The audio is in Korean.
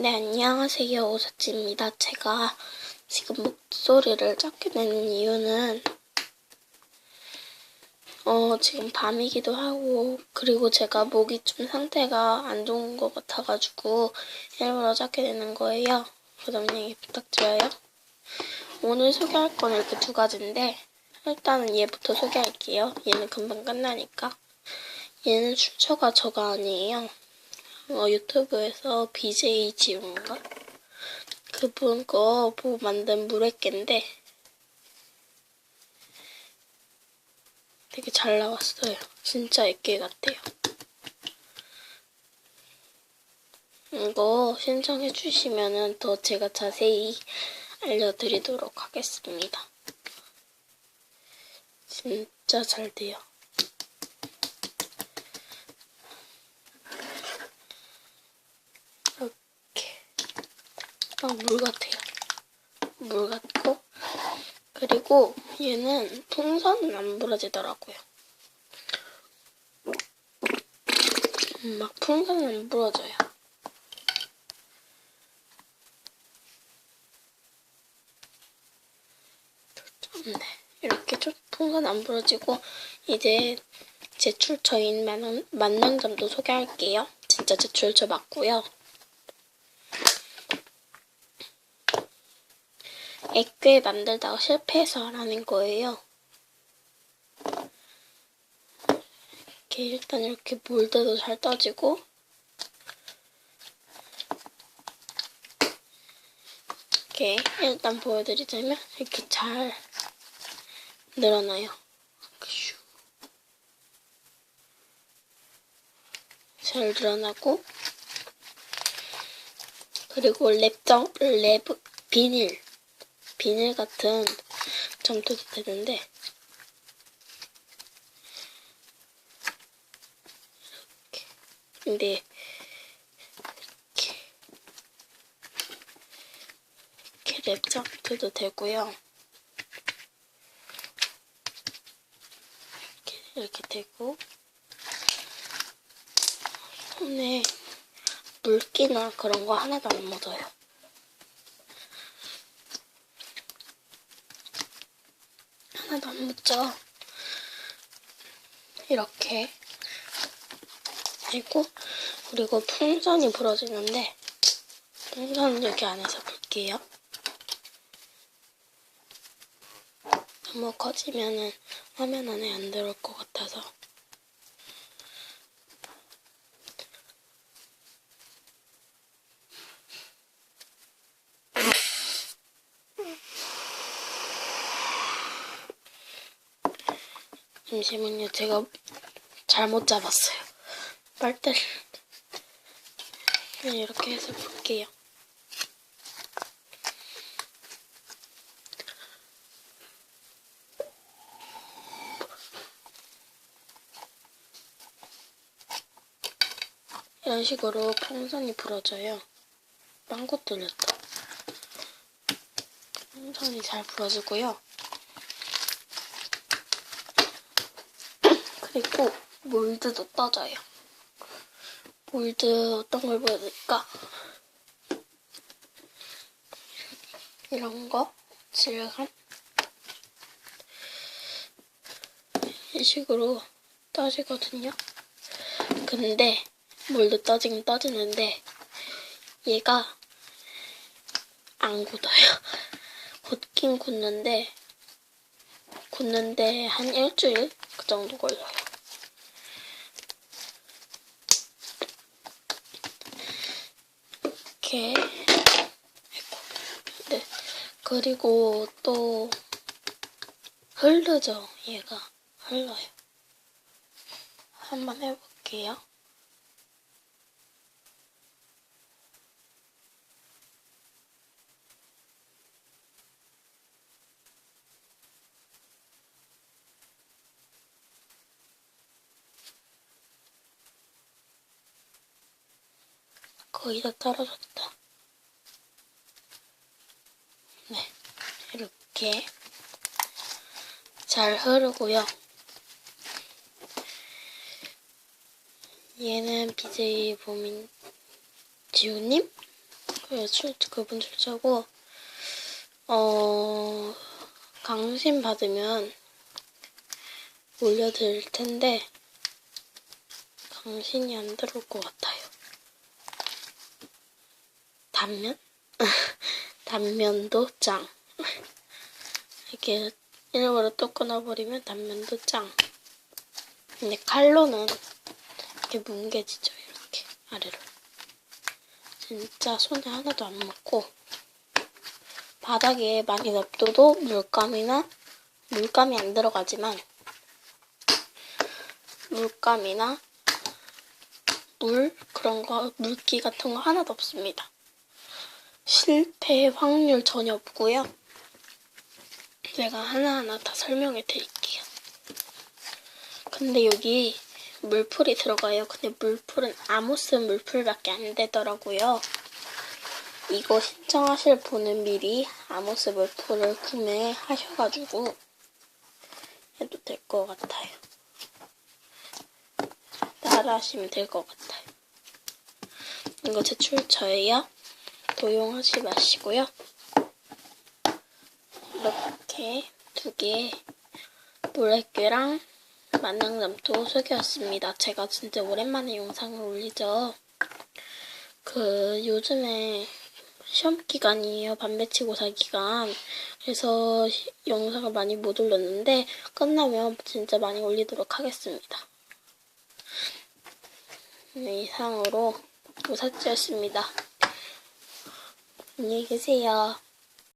네, 안녕하세요. 오사치입니다. 제가 지금 목소리를 작게 내는 이유는, 어, 지금 밤이기도 하고, 그리고 제가 목이 좀 상태가 안 좋은 것 같아가지고, 일부러 작게 내는 거예요. 양해 부탁드려요. 오늘 소개할 건 이렇게 두 가지인데, 일단은 얘부터 소개할게요. 얘는 금방 끝나니까. 얘는 출처가 저가 아니에요. 어, 유튜브에서 BJ 지훈가? 그분 거 보고 만든 물회깨인데 되게 잘 나왔어요. 진짜 애깨 같아요. 이거 신청해 주시면은 더 제가 자세히 알려드리도록 하겠습니다. 진짜 잘 돼요. 이렇게 아, 물 같아요. 물 같고 그리고 얘는 풍선은 안 부러지더라고요. 음, 막 풍선은 안 부러져요. 네, 이렇게 좀 풍선 안 부러지고 이제 제 출처인 만능, 만능점도 소개할게요. 진짜 제 출처 맞고요. 액괴 만들다가 실패해서 하라는 거예요. 이렇게 일단 이렇게 몰드도 잘 떠지고 이렇게 일단 보여드리자면 이렇게 잘 늘어나요. 슈. 잘 늘어나고 그리고 랩정 랩 비닐 비닐 같은 점토도 되는데 이렇게 근데 이렇게 이렇게 랩 점토도 되고요. 이렇게, 이렇게 되고 손에 물기나 그런 거 하나도 안 묻어요. 하나도 안 묻죠. 이렇게 되고 그리고 풍선이 부러지는데 풍선은 여기 안에서 볼게요. 너무 커지면은 화면 안에 안 들어올 것 같아서 잠시만요. 제가 잘못 잡았어요. 빨대를 그냥 이렇게 해서 볼게요. 이런 식으로 풍선이 불어져요. 빵꾸 뚫렸다. 풍선이 잘 불어지고요. 그리고 몰드도 떠져요. 몰드 어떤 걸 보여드릴까? 이런 거 질감 이 식으로 떠지거든요. 근데 몰드 떠지긴 떠지는데 얘가 안 굳어요. 굳긴 굳는데 굳는데 한 일주일 그 정도 걸려요. 이렇게 네 그리고 또 흐르죠 얘가 흘러요. 한번 해볼게요. 거의 다 떨어졌다. 네, 이렇게 잘 흐르고요. 얘는 BJ 보민 지우님? 그 출, 그분 출처고, 어, 강신 받으면 올려드릴 텐데, 강신이 안 들어올 것 같아요. 단면? 단면도 짱. 이렇게 일부러 또 끊어버리면 단면도 짱. 근데 칼로는 이렇게 뭉개지죠, 이렇게 아래로. 진짜 손에 하나도 안 묻고 바닥에 많이 냅둬도 물감이나 물감이 안 들어가지만 물감이나 물 그런 거 물기 같은 거 하나도 없습니다. 실패 확률 전혀 없고요. 제가 하나하나 다 설명해 드릴게요. 근데 여기 물풀이 들어가요. 근데 물풀은 아모스 물풀밖에 안 되더라고요. 이거 신청하실 분은 미리 아모스 물풀을 구매하셔가지고 해도 될 것 같아요. 따라 하시면 될 것 같아요. 이거 제출처예요. 도용하지 마시고요. 이렇게 두개 물액괴랑 만능점토 속였습니다. 제가 진짜 오랜만에 영상을 올리죠. 그 요즘에 시험 기간이에요. 반배치고사 기간. 그래서 시- 영상을 많이 못 올렸는데 끝나면 진짜 많이 올리도록 하겠습니다. 네, 이상으로 우사찌였습니다. 안녕히 계세요.